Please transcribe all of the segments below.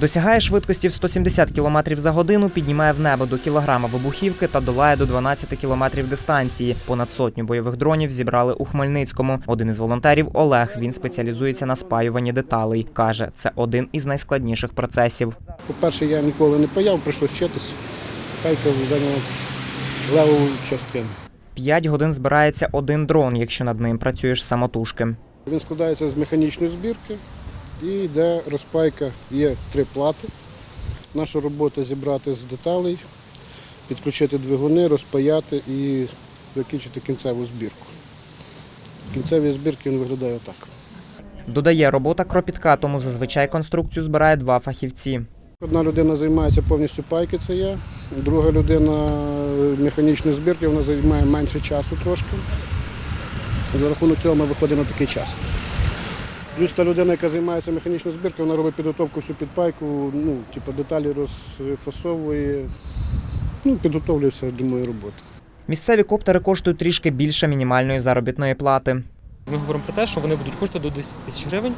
Досягає швидкості в 170 км за годину, піднімає в небо до кілограма вибухівки та долає до 12 км дистанції. Понад сотню бойових дронів зібрали у Хмельницькому. Один із волонтерів Олег. Він спеціалізується на спаюванні деталей. каже, це один із найскладніших процесів. По-перше, я ніколи не паяв, прийшлося вчитись. Пайка зайняла леву частину. П'ять годин збирається один дрон, якщо над ним працюєш самотужки. Він складається з механічної збірки і йде розпайка. Є три плати. Наша робота зібрати з деталей, підключити двигуни, розпаяти і закінчити кінцеву збірку. В кінцевій збірці він виглядає отак. Додає, робота кропітка, тому зазвичай конструкцію збирає два фахівці. Одна людина займається повністю пайки, це я. Друга людина механічної збірки, вона займає менше часу трошки. За рахунок цього ми виходимо на такий час. Плюс та людина, яка займається механічною збіркою, вона робить підготовку всю під пайку, ну, типу, деталі розфасовує, ну, підготовлює все до моєї роботи. Місцеві коптери коштують трішки більше мінімальної заробітної плати. Ми говоримо про те, що вони будуть коштувати до 10 тисяч гривень.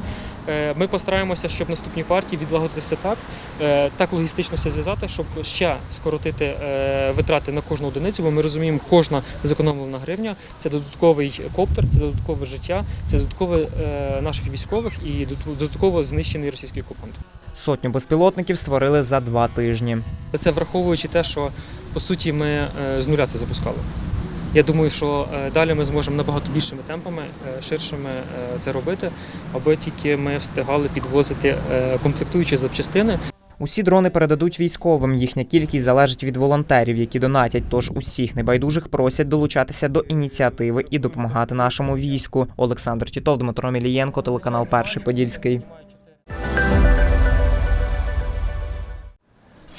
Е, Ми постараємося, щоб наступні партії відлагодитися так, е, так логістично все зв'язати, щоб ще скоротити е, витрати на кожну одиницю, бо ми розуміємо, кожна зекономлена гривня це додатковий коптер, це додаткове життя, це додаткове наших військових і додатково знищений російський окупант. Сотню безпілотників створили за два тижні. Це враховуючи те, що по суті ми з нуля це запускали. Я думаю, що е, далі ми зможемо набагато більшими темпами, е, ширшими е, це робити, аби тільки ми встигали підвозити комплектуючі запчастини. Усі дрони передадуть військовим. Їхня кількість залежить від волонтерів, які донатять. Тож усіх небайдужих просять долучатися до ініціативи і допомагати нашому війську. Олександр Тітов, Дмитро Мілієнко, телеканал Перший Подільський.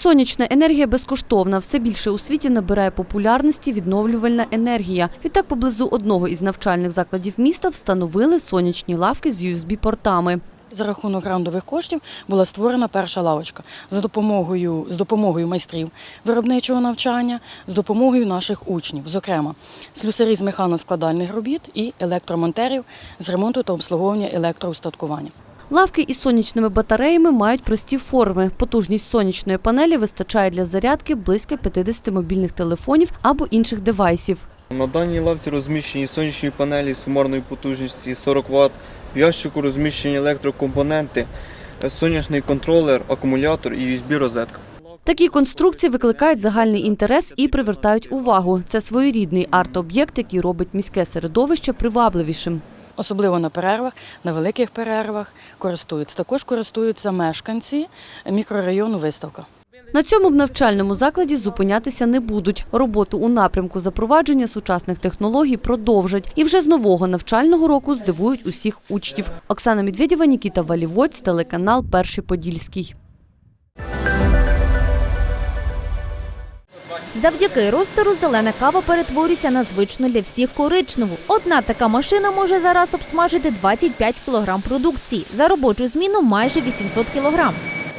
Сонячна енергія безкоштовна. Все більше у світі набирає популярності відновлювальна енергія. Відтак поблизу одного із навчальних закладів міста встановили сонячні лавки з USB-портами. За рахунок грантових коштів була створена перша лавочка за допомогою з допомогою майстрів виробничого навчання, з допомогою наших учнів, зокрема слюсарі з механоскладальних робіт і електромонтерів з ремонту та обслуговування електроустаткування. Лавки із сонячними батареями мають прості форми. Потужність сонячної панелі вистачає для зарядки близько 50 мобільних телефонів або інших девайсів. На даній лавці розміщені сонячні панелі сумарної потужності 40 Вт, в ящику розміщені електрокомпоненти, сонячний контролер, акумулятор і USB-розетка. Такі конструкції викликають загальний інтерес і привертають увагу. Це своєрідний арт-об'єкт, який робить міське середовище привабливішим. Особливо на перервах, на великих перервах користуються. Також користуються мешканці мікрорайону Виставка. На цьому в навчальному закладі зупинятися не будуть. Роботу у напрямку запровадження сучасних технологій продовжать. І вже з нового навчального року здивують усіх учнів. Оксана Медведєва, Нікіта Валівоць, телеканал Перший Подільський. Завдяки ростеру зелена кава перетворюється на звичну для всіх коричневу. Одна така машина може зараз обсмажити 25 кг продукції. За робочу зміну майже 800 кг.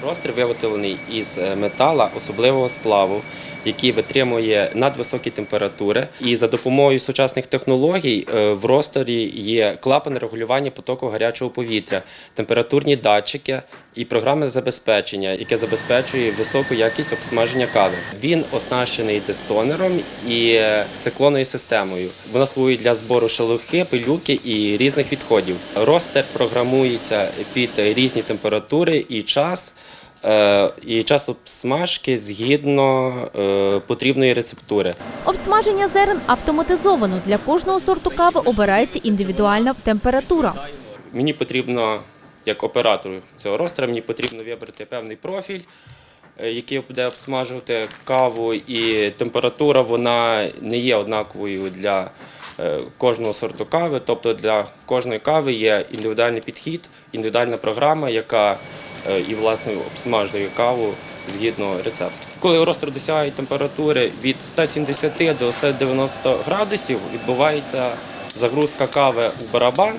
Ростер виготовлений із е, метала особливого сплаву, який витримує надвисокі температури. І за допомогою сучасних технологій е, в ростері є клапан регулювання потоку гарячого повітря, температурні датчики і програме забезпечення, яке забезпечує високу якість обсмаження кави. Він оснащений дистонером і е, циклонною системою. Вона слугує для збору шелухи, пилюки і різних відходів. Ростер програмується під різні температури і час. Е, і час обсмажки згідно е, потрібної рецептури. Обсмаження зерен автоматизовано. Для кожного сорту кави обирається індивідуальна температура. Мені потрібно, як оператору цього ростера, мені потрібно вибрати певний профіль, е, який буде обсмажувати каву, і температура вона не є однаковою для кожного сорту кави. Тобто для кожної кави є індивідуальний підхід, індивідуальна програма, яка і власне обсмажує каву згідно рецепту. Коли ростер досягає температури від 170 до 190 градусів, відбувається загрузка кави у барабан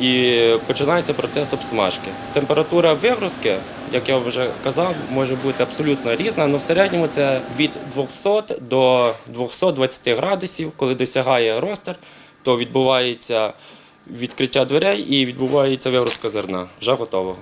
і починається процес обсмажки. Температура вигрузки, як я вже казав, може бути абсолютно різна, але в середньому це від 200 до 220 градусів. Коли досягає ростер, то відбувається відкриття дверей і відбувається вигрузка зерна вже готового.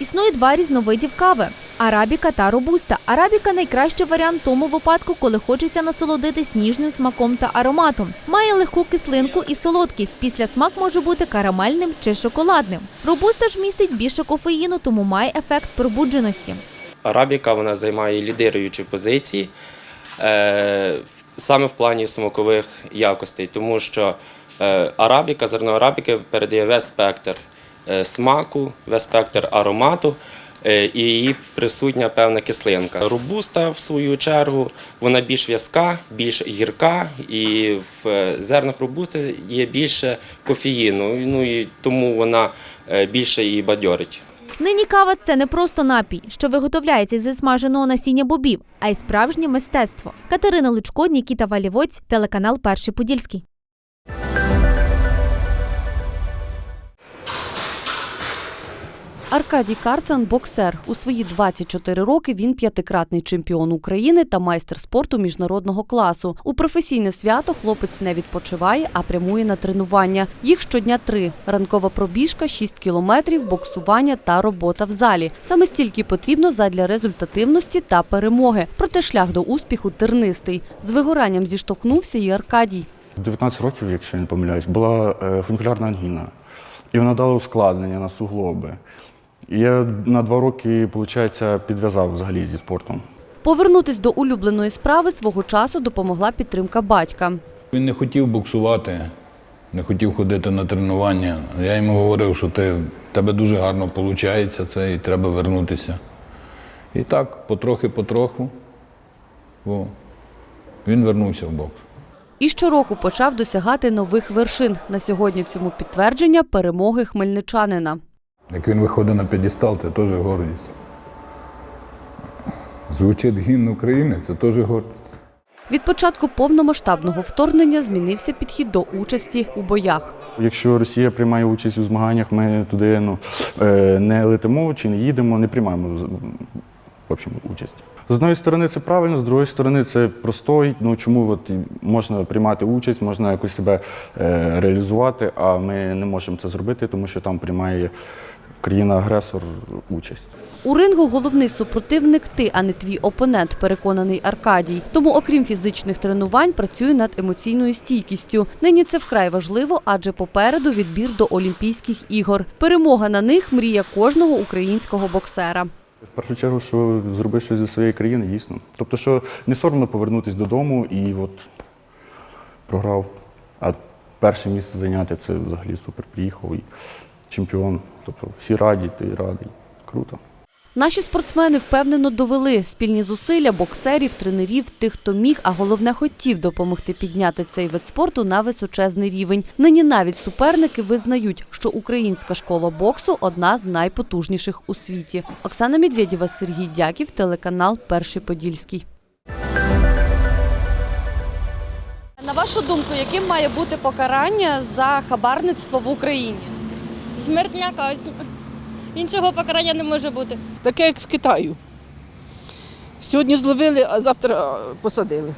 Існує два різновидів кави. арабіка та робуста. Арабіка найкращий варіант тому випадку, коли хочеться насолодитись ніжним смаком та ароматом. Має легку кислинку і солодкість. Після смак може бути карамельним чи шоколадним. Робуста ж містить більше кофеїну, тому має ефект пробудженості. Арабіка вона займає лідируючі позиції е, саме в плані смакових якостей, тому що е, арабіка, зерно арабіки передає весь спектр смаку, весь спектр аромату. е, І її присутня певна кислинка. Робуста, в свою чергу, вона більш в'язка, більш гірка, і в е, зернах робусти є більше кофеїну, ну і тому вона е, більше її бадьорить. Нині кава це не просто напій, що виготовляється зі смаженого насіння бобів, а й справжнє мистецтво. Катерина Лучко, Нікіта Валівоць, телеканал Перший Подільський. Аркадій Карцан боксер. У свої 24 роки він п'ятикратний чемпіон України та майстер спорту міжнародного класу. У професійне свято хлопець не відпочиває, а прямує на тренування. Їх щодня три: ранкова пробіжка, 6 кілометрів, боксування та робота в залі. Саме стільки потрібно задля результативності та перемоги. Проте шлях до успіху тернистий. З вигоранням зіштовхнувся і Аркадій. 19 років, якщо я не помиляюсь, була е, фунікулярна ангіна. І вона дала ускладнення на суглоби. І я на два роки, виходить, підв'язав взагалі зі спортом. Повернутись до улюбленої справи свого часу допомогла підтримка батька. Він не хотів боксувати, не хотів ходити на тренування. Я йому говорив, що ти, в тебе дуже гарно виходить це і треба вернутися. І так, потрохи-потроху, він вернувся в бокс. І щороку почав досягати нових вершин. На сьогодні цьому підтвердження перемоги хмельничанина. Як він виходить на п'єдестал, це теж гордість. Звучить гімн України, це теж гордість. Від початку повномасштабного вторгнення змінився підхід до участі у боях. Якщо Росія приймає участь у змаганнях, ми туди ну, е, не летимо чи не їдемо, не приймаємо в общем, участь. З однієї сторони це правильно, з другої сторони це простой. Ну чому от можна приймати участь, можна якось себе е, реалізувати, а ми не можемо це зробити, тому що там приймає країна-агресор участь. У рингу головний супротивник ти, а не твій опонент, переконаний Аркадій. Тому, окрім фізичних тренувань, працює над емоційною стійкістю. Нині це вкрай важливо, адже попереду відбір до Олімпійських ігор. Перемога на них мрія кожного українського боксера. В першу чергу, що зробити щось зі своєї країни, дійсно. Тобто, що не соромно повернутися додому і от програв. А перше місце зайняти це взагалі супер. Приїхав чемпіон. Тобто всі раді, ти радий. Круто. Наші спортсмени впевнено довели спільні зусилля боксерів, тренерів, тих, хто міг, а головне хотів допомогти підняти цей вид спорту на височезний рівень. Нині навіть суперники визнають, що українська школа боксу одна з найпотужніших у світі. Оксана Медведєва, Сергій Дяків, телеканал Перший Подільський. На вашу думку, яким має бути покарання за хабарництво в Україні? Смертня казнь. Іншого покарання не може бути. Таке, як в Китаю. Сьогодні зловили, а завтра посадили.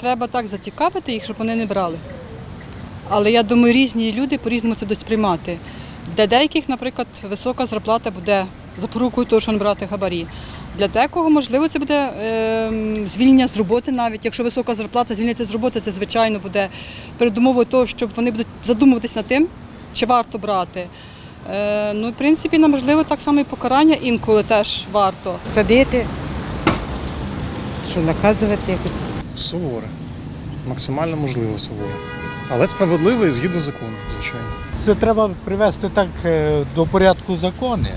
Треба так зацікавити їх, щоб вони не брали. Але я думаю, різні люди по-різному це будуть сприймати. Для деяких, наприклад, висока зарплата буде запорукою того, що він брати хабарі. Для декого, можливо, це буде е, звільнення з роботи навіть. Якщо висока зарплата, звільнити з роботи, це звичайно буде передумовою того, щоб вони будуть задумуватись над тим, чи варто брати. Е, ну, в принципі, на можливо, так само і покарання інколи теж варто. Садити, що наказувати якось. Суворе. Максимально можливо суворе. Але справедливо і згідно закону, звичайно. Це треба привести так е, до порядку закони.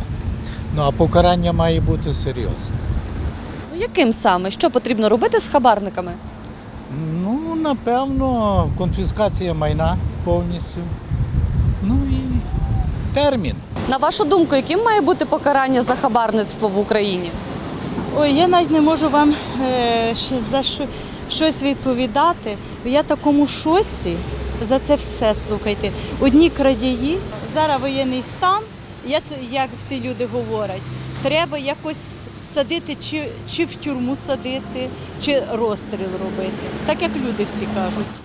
Ну а покарання має бути серйозне. Ну, яким саме? Що потрібно робити з хабарниками? Ну, напевно, конфіскація майна повністю. Термін. На вашу думку, яким має бути покарання за хабарництво в Україні? Ой, я навіть не можу вам е, за що, щось відповідати. Я такому шоці за це все слухайте. Одні крадії, зараз воєнний стан, я, як всі люди говорять, треба якось садити, чи, чи в тюрму садити, чи розстріл робити, так як люди всі кажуть.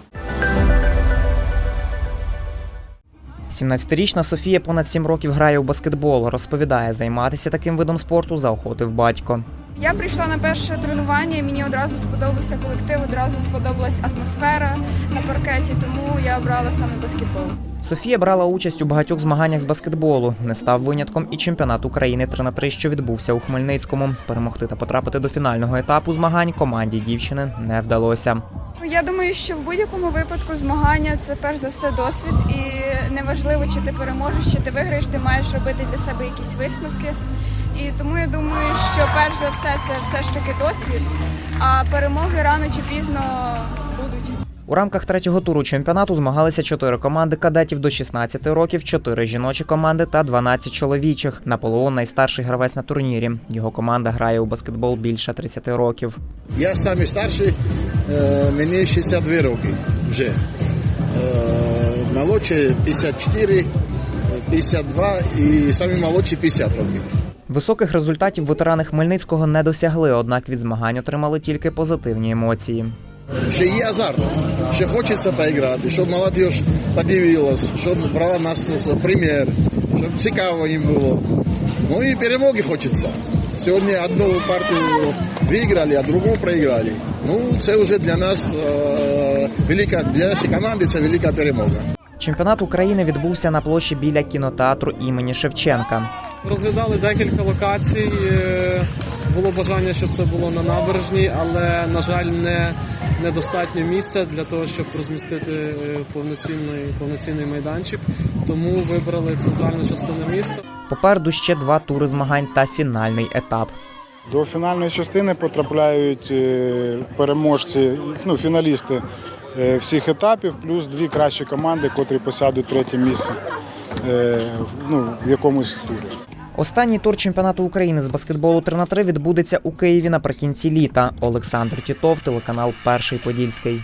17-річна Софія понад 7 років грає у баскетбол. Розповідає, займатися таким видом спорту заохотив батько. Я прийшла на перше тренування, мені одразу сподобався колектив, одразу сподобалась атмосфера на паркеті, тому я обрала саме баскетбол. Софія брала участь у багатьох змаганнях з баскетболу. Не став винятком і чемпіонат України 3 на 3 що відбувся у Хмельницькому. Перемогти та потрапити до фінального етапу змагань команді дівчини не вдалося. Ну, Я думаю, що в будь-якому випадку змагання це перш за все досвід, і неважливо, чи ти переможеш, чи ти виграєш, ти маєш робити для себе якісь висновки. І тому я думаю, що перш за все це все ж таки досвід, а перемоги рано чи пізно будуть. У рамках третього туру чемпіонату змагалися чотири команди кадетів до 16 років, чотири жіночі команди та 12 чоловічих. Наполеон найстарший гравець на турнірі. Його команда грає у баскетбол більше 30 років. Я самий старший, е, мені 62 роки вже. Молодший 54, 52 і самі молодші 50 років. Високих результатів ветерани Хмельницького не досягли, однак від змагань отримали тільки позитивні емоції. Ще є азарт, ще хочеться поіграти, щоб молодь подивилась, щоб брала нас за примір, щоб цікаво їм було. Ну і перемоги хочеться. Сьогодні одну партію виграли, а другу проіграли. Ну, це вже для нас е, велика, для нашої команди це велика перемога. Чемпіонат України відбувся на площі біля кінотеатру імені Шевченка. Розглядали декілька локацій. е, Було бажання, щоб це було на набережній, але на жаль, не недостатньо місця для того, щоб розмістити е, повноцінний повноцінний майданчик. Тому вибрали центральну частину міста. Попереду ще два тури змагань та фінальний етап. До фінальної частини потрапляють е, переможці, ну, фіналісти всіх етапів, плюс дві кращі команди, котрі посядуть третє місце в- ну, в якомусь турі. Останній тур чемпіонату України з баскетболу 3 на 3 відбудеться у Києві наприкінці літа. Олександр Тітов, телеканал Перший Подільський.